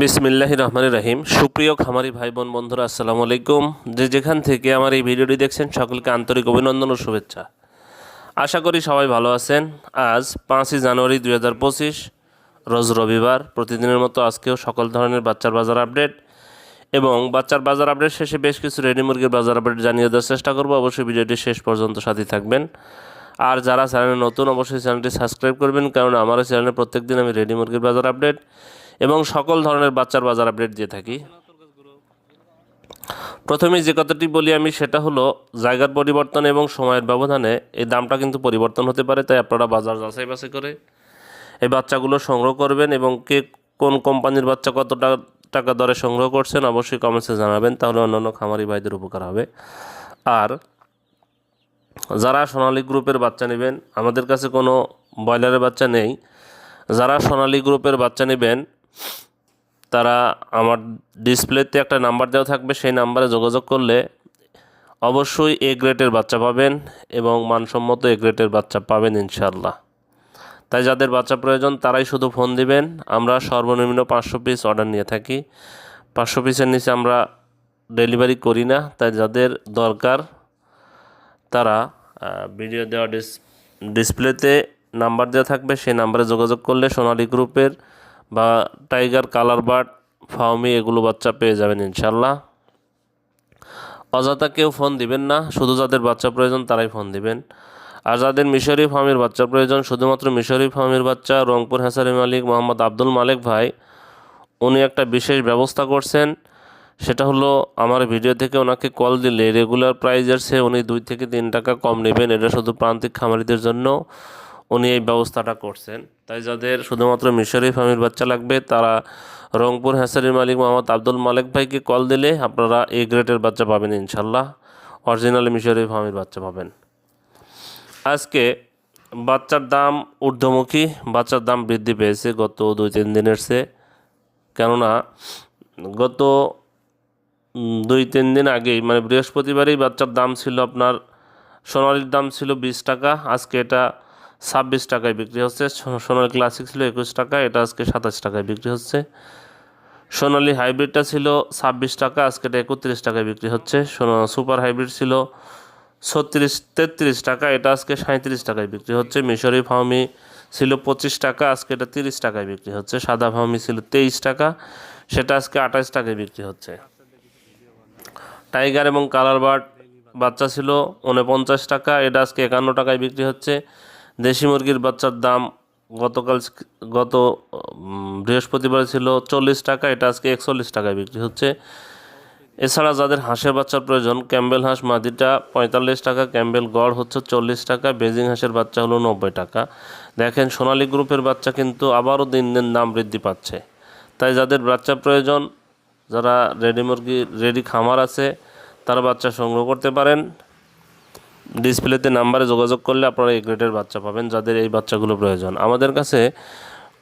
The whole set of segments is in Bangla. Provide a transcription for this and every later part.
বিসমিল্লাহ রহমান রহিম। সুপ্রিয় খামারি ভাই বোন বন্ধুরা, আসসালামু আলাইকুম। যে যেখান থেকে আমার এই ভিডিওটি দেখছেন, সকলকে আন্তরিক অভিনন্দন ও শুভেচ্ছা। আশা করি সবাই ভালো আছেন। আজ পাঁচই জানুয়ারি দুই হাজার পঁচিশ, রোজ রবিবার, প্রতিদিনের মতো আজকেও সকল ধরনের বাচ্চার বাজার আপডেট এবং বাচ্চার বাজার আপডেট শেষে বেশ কিছু রেডি মুরগির বাজার আপডেট জানিয়ে দেওয়ার চেষ্টা করব। অবশ্যই ভিডিওটি শেষ পর্যন্ত সাথে থাকবেন। আর যারা চ্যানেলে নতুন, অবশ্যই চ্যানেলটি সাবস্ক্রাইব করবেন, কারণ আমার চ্যানেলে প্রত্যেক দিন আমি রেডি মুরগির বাজার আপডেট এবং সকল ধরনের বাচ্চার বাজার আপডেট দিয়ে থাকি। প্রথমে যে কথাটি বলি আমি, সেটা হলো জায়গার পরিবর্তন এবং সময়ের ব্যবধানে এই দামটা কিন্তু পরিবর্তন হতে পারে, তাই আপনারা বাজার যাচাই বাছাই করে এই বাচ্চাগুলো সংগ্রহ করবেন এবং কে কোন কোম্পানির বাচ্চা কত টাকা দরে সংগ্রহ করছেন অবশ্যই কমেন্টসে জানাবেন, তাহলে অন্যান্য খামারি ভাইদের উপকার হবে। আর যারা সোনালী গ্রুপের বাচ্চা নেবেন, আমাদের কাছে কোনো ব্রয়লারের বাচ্চা নেই, যারা সোনালী গ্রুপের বাচ্চা নেবেন তারা আমার ডিসপ্লেতে একটা নাম্বার দেওয়া থাকবে, সেই নাম্বারে যোগাযোগ করলে অবশ্যই এ গ্রেডের বাচ্চা পাবেন এবং মানসম্মত এ গ্রেডের বাচ্চা পাবেন ইনশাল্লাহ তাই যাদের বাচ্চা প্রয়োজন তারাই শুধু ফোন দিবেন। আমরা সর্বনিম্ন পাঁচশো পিস অর্ডার নিয়ে থাকি। পাঁচশো পিসের নিচে আমরা ডেলিভারি করি না, তাই যাদের দরকার তারা ভিডিও দেওয়া ডিস ডিসপ্লেতে নাম্বার দেওয়া থাকবে, সেই নাম্বারে যোগাযোগ করলে সোনালী গ্রুপের বা টাইগার কালার বার্ড ফাউমি এগুলো বাচ্চা পেয়ে যাবেন ইনশাল্লাহ। অযথা কেউ ফোন দিবেন না, শুধু যাদের বাচ্চা প্রয়োজন তারাই ফোন দিবেন। আর যাদের মিশরি ফার্মের বাচ্চা প্রয়োজন, শুধুমাত্র মিশরি ফার্মের বাচ্চা, রংপুর হেসারি মালিক মোহাম্মদ আব্দুল মালিক ভাই, উনি একটা বিশেষ ব্যবস্থা করছেন। সেটা হলো, আমার ভিডিও থেকে ওনাকে কল দিলে রেগুলার প্রাইজের চেয়ে উনি দুই থেকে তিন টাকা কম নেবেন, এটা শুধু প্রান্তিক খামারিদের জন্য। উনি এই ব্যবস্থাটা করছেন। তাই যাদের শুধুমাত্র মিশরি ফার্মের বাচ্চা লাগবে, তারা রংপুর হ্যাসারির মালিক মোহাম্মদ আব্দুল মালিক ভাইকে কল দিলে আপনারা এ গ্রেডের বাচ্চা পাবেন ইনশাল্লাহ। অরিজিনাল মিশরি ফার্মের বাচ্চা পাবেন। আজকে বাচ্চার দাম ঊর্ধ্বমুখী, বাচ্চার দাম বৃদ্ধি পেয়েছে গত দুই তিন দিনের চেয়ে। কেননা গত দুই তিন দিন আগেই মানে বৃহস্পতিবারেই বাচ্চার দাম ছিল আপনার, সোনালির দাম ছিল বিশ টাকা, আজকে এটা ছাব্বিশ টাকায় বিক্রি হচ্ছে। সোনালি ক্লাসিক ছিল একুশ টাকা, এটা আজকে সাতাশ টাকায় বিক্রি হচ্ছে। সোনালি হাইব্রিডটা ছিল ছাব্বিশ টাকা, আজকে এটা একত্রিশ টাকায় বিক্রি হচ্ছে। সুপার হাইব্রিড ছিল ছত্রিশ, তেত্রিশ টাকা, এটা আজকে সাঁত্রিশ টাকায় বিক্রি হচ্ছে। মিশরি ফার্মি ছিল পঁচিশ টাকা, আজকে এটা তিরিশ টাকায় বিক্রি হচ্ছে। সাদা ফার্মি ছিল তেইশ টাকা, সেটা আজকে আঠাশ টাকায় বিক্রি হচ্ছে। টাইগার এবং কালার বার্ড বাচ্চা ছিল উনপঞ্চাশ টাকা, এটা আজকে একান্ন টাকায় বিক্রি হচ্ছে। দেশি মুরগির বাচ্চার দাম গতকাল গত বৃহস্পতিবার ছিল চল্লিশ টাকা, এটা আজকে একচল্লিশ টাকায় বিক্রি হচ্ছে। এছাড়া যাদের হাঁসের বাচ্চার প্রয়োজন, ক্যাম্বেল হাঁস মাদিটা পঁয়তাল্লিশ টাকা, ক্যাম্বেল গড় হচ্ছে চল্লিশ টাকা, বেজিং হাঁসের বাচ্চা হলো নব্বই টাকা। দেখেন, সোনালী গ্রুপের বাচ্চা কিন্তু আবারও দিন দিন দাম বৃদ্ধি পাচ্ছে। তাই যাদের বাচ্চা প্রয়োজন, যারা রেডি মুরগি, রেডি খামার আছে, তারা বাচ্চা সংগ্রহ করতে পারেন। ডিসপ্লেতে নাম্বারে যোগাযোগ করলে আপনারা এই গ্রেডের বাচ্চা পাবেন, যাদের এই বাচ্চাগুলো প্রয়োজন। আমাদের কাছে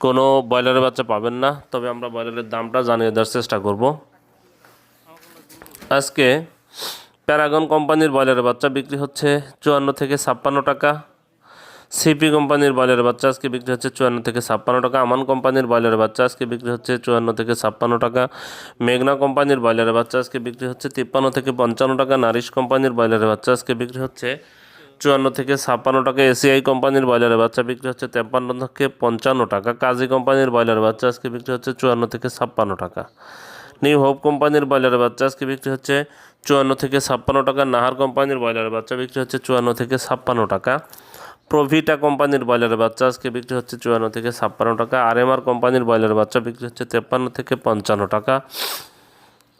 কোনো ব্রয়লারের বাচ্চা পাবেন না, তবে আমরা ব্রয়লারের দামটা জানিয়ে দেওয়ার চেষ্টা করব। আজকে প্যারাগন কোম্পানির ব্রয়লারের বাচ্চা বিক্রি হচ্ছে চুয়ান্ন থেকে ছাপ্পান্ন টাকা। সিপি কোম্পানির ব্রয়লারের বাচ্চা আজকে বিক্রি হচ্ছে চুয়ান্ন থেকে ছাপ্পান্ন টাকা। আমান কোম্পানির ব্রয়লারের বাচ্চা আজকে বিক্রি হচ্ছে চুয়ান্ন থেকে ছাপ্পান্ন টাকা। মেঘনা কোম্পানির ব্রয়লারের বাচ্চা আজকে বিক্রি হচ্ছে তিপ্পান্ন থেকে পঞ্চান্ন টাকা। নারিশ কোম্পানির ব্রয়লারের বাচ্চা আজকে বিক্রি হচ্ছে চুয়ান্ন থেকে ছাপ্পান্ন টাকা। এসিআই কোম্পানির ব্রয়লারের বাচ্চা বিক্রি হচ্ছে তেপ্পান্ন থেকে পঞ্চান্ন টাকা। কাজী কোম্পানির ব্রয়লারের বাচ্চা আজকে বিক্রি হচ্ছে চুয়ান্ন থেকে ছাপ্পান্ন টাকা। নিউ হোপ কোম্পানির ব্রয়লারের বাচ্চা আজকে বিক্রি হচ্ছে চুয়ান্ন থেকে ছাপ্পান্ন টাকা। নাহার কোম্পানির ব্রয়লারের বাচ্চা বিক্রি হচ্ছে চুয়ান্ন থেকে ছাপ্পান্ন টাকা। প্রভিটা কোম্পানির ব্রয়লারের বাচ্চা। আজকে বিক্রি হচ্ছে চুয়ান্ন থেকে ছাপ্পান্ন টাকা। আরএমআর কোম্পানির ব্রয়লারের বাচ্চা বিক্রি হচ্ছে তেপ্পান্ন থেকে পঞ্চান্ন টাকা।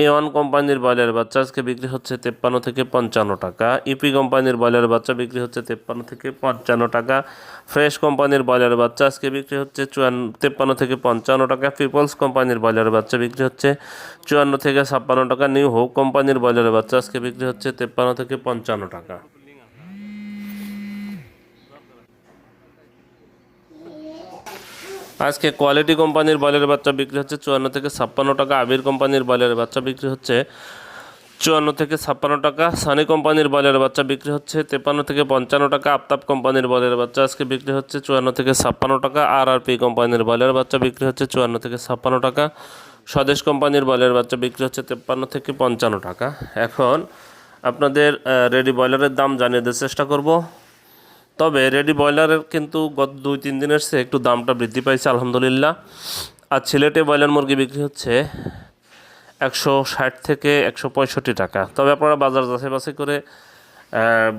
এ ওয়ান কোম্পানির ব্রয়লারের বাচ্চা আজকে বিক্রি হচ্ছে তেপ্পান্ন থেকে পঞ্চান্ন টাকা। ইপি কোম্পানির ব্রয়লারের বাচ্চা বিক্রি হচ্ছে তেপ্পান্ন থেকে পঞ্চান্ন টাকা। ফ্রেশ কোম্পানির ব্রয়লারের বাচ্চা আজকে বিক্রি হচ্ছে চুয়ান্ন, তেপ্পান্ন থেকে পঞ্চান্ন টাকা। পিপলস কোম্পানির ব্রয়লারের বাচ্চা বিক্রি হচ্ছে চুয়ান্ন থেকে ছাপ্পান্ন টাকা। নিউ হোক কোম্পানির ব্রয়লারের বাচ্চা আজকে বিক্রি হচ্ছে তেপ্পান্ন থেকে পঞ্চান্ন টাকা। আজকে কোয়ালিটি কোম্পানির ব্রয়লারের বাচ্চা বিক্রি হচ্ছে চুয়ান্ন থেকে ছাপ্পান্ন টাকা। আবির কোম্পানির ব্রয়লারের বাচ্চা বিক্রি হচ্ছে চুয়ান্ন থেকে ছাপ্পান্ন টাকা। সানি কোম্পানির ব্রয়লারের বাচ্চা বিক্রি হচ্ছে তেপান্ন থেকে পঞ্চান্ন টাকা। আফতাব কোম্পানির ব্রয়লারের বাচ্চা আজকে বিক্রি হচ্ছে চুয়ান্ন থেকে ছাপ্পান্ন টাকা। আর আর পি কোম্পানির ব্রয়লারের বাচ্চা বিক্রি হচ্ছে চুয়ান্ন থেকে ছাপ্পান্ন টাকা। স্বদেশ কোম্পানির বয়লার বাচ্চা বিক্রি হচ্ছে তেপ্পান্ন থেকে পঞ্চান্ন টাকা। এখন আপনাদের রেডি ব্রয়লারের দাম জানিয়ে দেওয়ার চেষ্টা করব। তবে রেডি ব্রয়লারের কিন্তু গত দুই, তিন দিনের চেয়ে একটু দামটা বৃদ্ধি পাইছে, আলহামদুলিল্লাহ। আর সিলেটে ব্রয়লার মুরগি বিক্রি হচ্ছে একশো ষাট থেকে একশো পঁয়ষট্টি টাকা। তবে আপনারা বাজার যাচাই বাছাই করে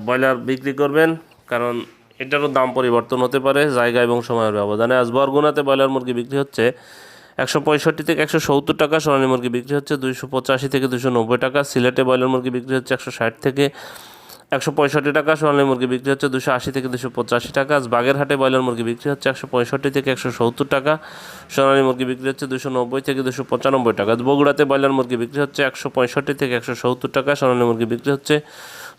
ব্রয়লার বিক্রি করবেন, কারণ এটারও দাম পরিবর্তন হতে পারে, জায়গা এবং সময়ের ব্যবধানে। আজ বরগুনাতে ব্রয়লার মুরগি বিক্রি হচ্ছে একশো পঁয়ষট্টি থেকে একশো সত্তর টাকা, সোনালী মুরগি বিক্রি হচ্ছে দুইশো পঁচাশি থেকে দুশো নব্বই টাকা, সিলেটে ব্রয়লার মুরগি বিক্রি হচ্ছে একশো ষাট থেকে একশো পঁয়ষট্টি টাকা, সোনালী মুরগি বিক্রি হচ্ছে দুশো আশি থেকে দুশো পঁচাশি টাকা, আজ বাগেরহাটে ব্রয়লার মুরগি বিক্রি হচ্ছে একশো পঁয়ষট্টি থেকে একশো সত্তর টাকা, সোনালী মুরগি বিক্রি হচ্ছে দুশো নব্বই থেকে দুশো পঁচানব্বই টাকা, আজ বগুড়াতে ব্রয়লার মুরগি বিক্রি হচ্ছে একশো পঁয়ষট্টি থেকে একশো সত্তর টাকা, সোনালী মুরগি বিক্রি হচ্ছে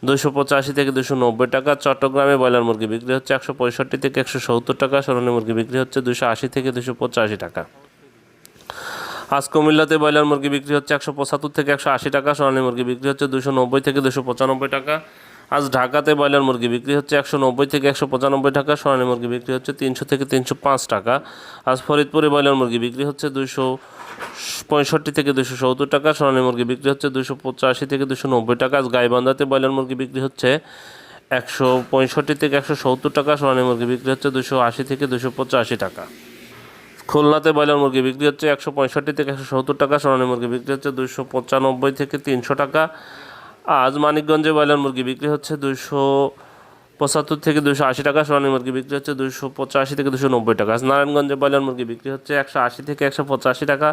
দুশো পঁচাশি থেকে দুশো নব্বই টাকা, চট্টগ্রামে ব্রয়লার মুরগি বিক্রি হচ্ছে একশো পঁয়ষট্টি থেকে একশো সত্তর টাকা, সোনালী মুরগি বিক্রি হচ্ছে দুশো আশি থেকে দুশো পঁচাশি টাকা। আজ কুমিল্লাতে ব্রয়লার মুরগি বিক্রি হচ্ছে একশো পঁচাত্তর থেকে একশো আশি টাকা, সোনালী মুরগি বিক্রি হচ্ছে দুশো নব্বই থেকে দুশো পঁচানব্বই টাকা আজ ঢাকাতে ব্রয়লার মুরগি বিক্রি হচ্ছে একশো নব্বই থেকে একশো পঁচানব্বই টাকা, সোনালী মুরগি বিক্রি হচ্ছে তিনশো থেকে তিনশো পাঁচ টাকা। আজ ফরিদপুরে ব্রয়লার মুরগি বিক্রি হচ্ছে দুশো পঁয়ষট্টি থেকে দুশো সত্তর টাকা, সোনালী মুরগি বিক্রি হচ্ছে দুশো পঁচাশি থেকে দুশো নব্বই টাকা। আজ গাইবান্ধাতে ব্রয়লার মুরগি বিক্রি হচ্ছে একশো পঁয়ষট্টি থেকে একশো সত্তর টাকা, সোনালী মুরগি বিক্রি হচ্ছে দুশো আশি থেকে দুশো পঁচাশি টাকা। খুলনাতে ব্রয়লার মুরগি বিক্রি হচ্ছে একশো পঁয়ষট্টি থেকে একশো সত্তর টাকা, সোনালী মুরগি বিক্রি হচ্ছে দুশো পঁচানব্বই থেকে তিনশো টাকা। আজ মানিকগঞ্জে ব্রয়লার মুরগি বিক্রি হচ্ছে দুশো পঁচাত্তর থেকে দুশো আশি টাকা, সোনালী মুরগি বিক্রি হচ্ছে দুশো পঁচাশি থেকে দুশো নব্বই টাকা। আজ নারায়ণগঞ্জে ব্রয়লার মুরগি বিক্রি হচ্ছে একশো আশি থেকে একশো পঁচাশি টাকা,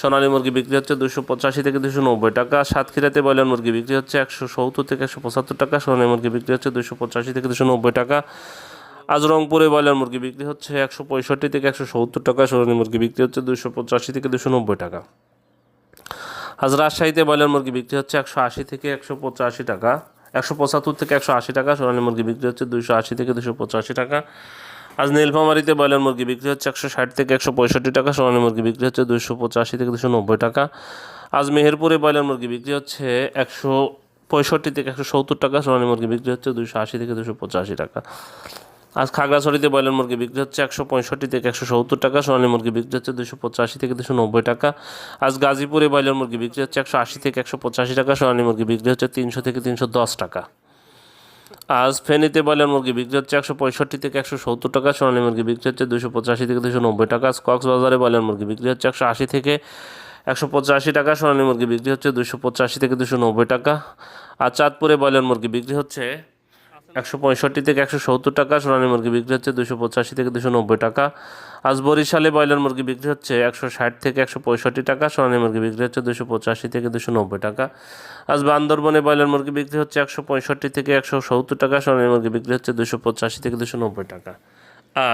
সোনালী মুরগি বিক্রি হচ্ছে দুশো পঁচাশি থেকে দুশো নব্বই টাকা, সাতক্ষীরাতে ব্রয়লার মুরগি বিক্রি হচ্ছে একশো সত্তর থেকে একশো পঁচাত্তর টাকা, সোনালী মুরগি বিক্রি হচ্ছে দুশো পঁচাশি থেকে দুশো নব্বই টাকা। আজ রংপুরে ব্রয়লার মুরগি বিক্রি হচ্ছে একশো পঁয়ষট্টি থেকে একশো সত্তর টাকা, সোনালী মুরগি বিক্রি হচ্ছে দুশো পঁচাশি থেকে দুশো নব্বই টাকা। আজ রাজশাহীতে ব্রয়লার মুরগি বিক্রি হচ্ছে একশো আশি থেকে একশো পঁচাশি টাকা। একশো পঁচাত্তর থেকে একশো আশি টাকা সোনালী মুরগি বিক্রি হচ্ছে দুশো আশি থেকে দুশো পঁচাশি টাকা। আজ নীলফামারিতে ব্রয়লার মুরগি বিক্রি হচ্ছে একশো ষাট থেকে একশো পঁয়ষট্টি টাকা, সোনালী মুরগি বিক্রি হচ্ছে দুশো পঁচাশি থেকে দুশো নব্বই টাকা। আজ মেহেরপুরে ব্রয়লার মুরগি বিক্রি হচ্ছে একশো পঁয়ষট্টি থেকে একশো সত্তর টাকা, সোনালী মুরগি বিক্রি হচ্ছে দুশো আশি থেকে দুশো পঁচাশি টাকা। আজ খাগড়াছড়িতে ব্রয়লার মুরগি বিক্রি হচ্ছে একশো পঁয়ষট্টি থেকে একশো সত্তর টাকা, সোনালী মুরগি বিক্রি হচ্ছে দুশো পঁচাশি থেকে দুশো নব্বই টাকা। আজ গাজীপুরে ব্রয়লার মুরগি বিক্রি হচ্ছে একশো আশি থেকে একশো পঁচাশি টাকা, সোনালী মুরগি বিক্রি হচ্ছে তিনশো থেকে তিনশো দশ টাকা। আজ ফেনীতে ব্রয়লার মুরগি বিক্রি হচ্ছে একশো পঁয়ষট্টি থেকে একশো সত্তর টাকা, সোনালী মুরগি বিক্রি হচ্ছে দুশো পঁচাশি থেকে দুশো নব্বই টাকা। আজ কক্সবাজারে ব্রয়লার মুরগি বিক্রি হচ্ছে একশো আশি থেকে একশো পঁচাশি টাকা, সোনালী মুরগি বিক্রি হচ্ছে দুশো পঁচাশি থেকে দুশো নব্বই টাকা। আর চাঁদপুরে ব্রয়লার মুরগি বিক্রি হচ্ছে একশো পঁয়ষট্টি থেকে একশো সত্তর টাকা, সোনালী মুরগি বিক্রি হচ্ছে দুশো পঁচাশি থেকে দুশো নব্বই টাকা। আজ বরিশালে ব্রয়লার মুরগি বিক্রি হচ্ছে একশো ষাট থেকে একশো পঁয়ষট্টি টাকা, সোনালী মুরগি বিক্রি হচ্ছে দুশো পঁচাশি থেকে দুশো নব্বই টাকা। আজ বান্দরবনে ব্রয়লার মুরগি বিক্রি হচ্ছে একশো পঁয়ষট্টি থেকে একশো সত্তর টাকা, সোনালী মুরগি বিক্রি হচ্ছে দুশো পঁচাশি থেকে দুশো নব্বই টাকা। আর